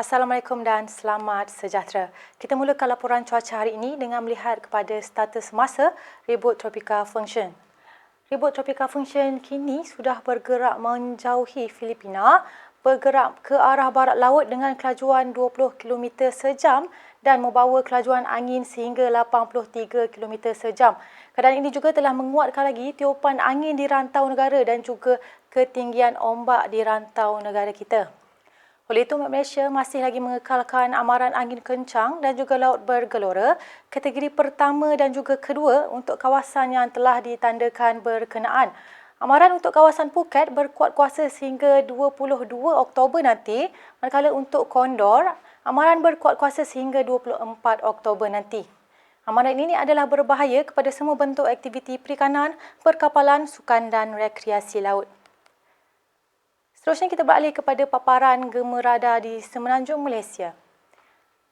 Assalamualaikum dan selamat sejahtera. Kita mulakan laporan cuaca hari ini dengan melihat kepada status masa ribut tropika function. Ribut tropika function kini sudah bergerak menjauhi Filipina, bergerak ke arah barat laut dengan kelajuan 20 km sejam dan membawa kelajuan angin sehingga 83 km sejam. Keadaan ini juga telah menguatkan lagi tiupan angin di rantau negara dan juga ketinggian ombak di rantau negara kita. Oleh itu, Malaysia masih lagi mengekalkan amaran angin kencang dan juga laut bergelora kategori pertama dan juga kedua untuk kawasan yang telah ditandakan berkenaan. Amaran untuk kawasan Phuket berkuat kuasa sehingga 22 Oktober nanti, manakala untuk Kondor, amaran berkuat kuasa sehingga 24 Oktober nanti. Amaran ini adalah berbahaya kepada semua bentuk aktiviti perikanan, perkapalan, sukan dan rekreasi laut. Seterusnya kita beralih kepada paparan gemerada di Semenanjung Malaysia.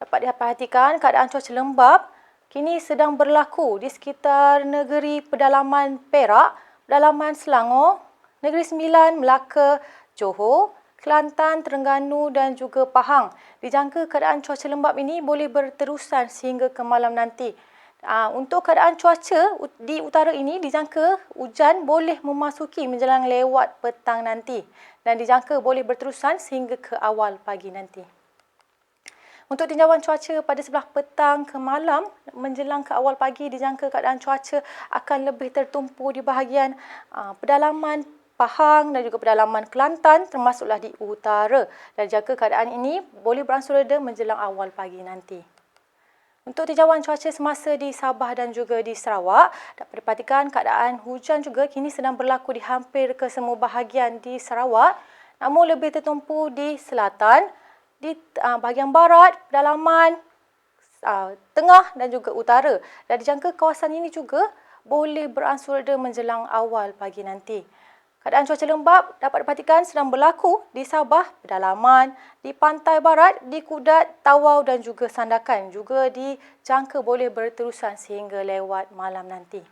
Dapat diperhatikan keadaan cuaca lembap kini sedang berlaku di sekitar negeri pedalaman Perak, pedalaman Selangor, Negeri Sembilan, Melaka, Johor, Kelantan, Terengganu dan juga Pahang. Dijangka keadaan cuaca lembap ini boleh berterusan sehingga ke malam nanti. Uh, untuk keadaan cuaca di utara ini dijangka hujan boleh memasuki menjelang lewat petang nanti dan dijangka boleh berterusan sehingga ke awal pagi nanti. Untuk tinjauan cuaca pada sebelah petang ke malam menjelang ke awal pagi dijangka keadaan cuaca akan lebih tertumpu di bahagian uh, pedalaman Pahang dan juga pedalaman Kelantan termasuklah di utara dan jangka keadaan ini boleh beransur reda menjelang awal pagi nanti. Untuk tinjauan cuaca semasa di Sabah dan juga di Sarawak, dapat diperhatikan keadaan hujan juga kini sedang berlaku di hampir ke semua bahagian di Sarawak namun lebih tertumpu di selatan, di uh, bahagian barat, pedalaman, uh, tengah dan juga utara. Dan dijangka kawasan ini juga boleh beransur reda menjelang awal pagi nanti. Keadaan cuaca lembap dapat diperhatikan sedang berlaku di Sabah, pedalaman, di pantai barat, di Kudat, Tawau dan juga Sandakan. Juga dijangka boleh berterusan sehingga lewat malam nanti.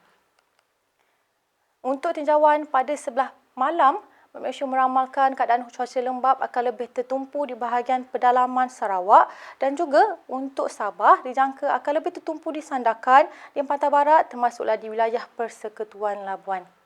Untuk tinjauan pada sebelah malam, Malaysia meramalkan keadaan cuaca lembap akan lebih tertumpu di bahagian pedalaman Sarawak dan juga untuk Sabah dijangka akan lebih tertumpu di Sandakan, di pantai barat termasuklah di wilayah Persekutuan Labuan.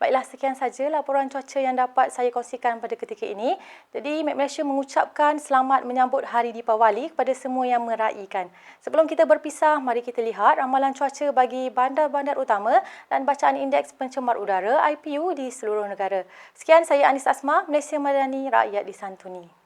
Baiklah, sekian saja laporan cuaca yang dapat saya kongsikan pada ketika ini. Jadi, Mek Malaysia mengucapkan selamat menyambut Hari Deepawali kepada semua yang meraihkan. Sebelum kita berpisah, mari kita lihat ramalan cuaca bagi bandar-bandar utama dan bacaan indeks pencemar udara IPU di seluruh negara. Sekian, saya Anis Asma, Malaysia Madani, Rakyat Disantuni.